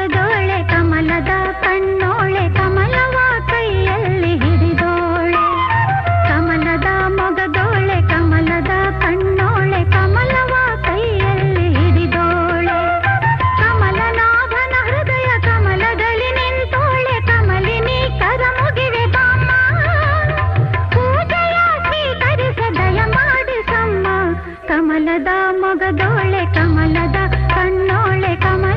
ಕಮಲದೋಳೆ ಕಮಲದ ಕಣ್ಣೋಳೆ ಕಮಲವ ಕೈಯಲ್ಲಿ ಹಿಡಿದೋಳೆ. ಕಮಲದ ಮೊಗದೋಳೆ ಕಮಲದ ಕಣ್ಣೋಳೆ ಕಮಲವ ಕೈಯಲ್ಲಿ ಹಿಡಿದೋಳೆ. ಕಮಲನಾಭನ ಹೃದಯ ಕಮಲದಲ್ಲಿ ನಿಂತೋಳೆ, ಕಮಲಿನಿ ಕರ ಮುಗಿವೆ ಬಾಮ್ಮ. ಪೂಜೆಯ ಸ್ವೀಕರಿಸ ದಯ ಮಾಡಿಸಮ್ಮ ಕಮಲದ ಮೊಗದೋಳೆ ಕಮಲದ ಕಣ್ಣೋಳೆ ಕಮಲ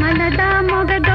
మనదా మొగదా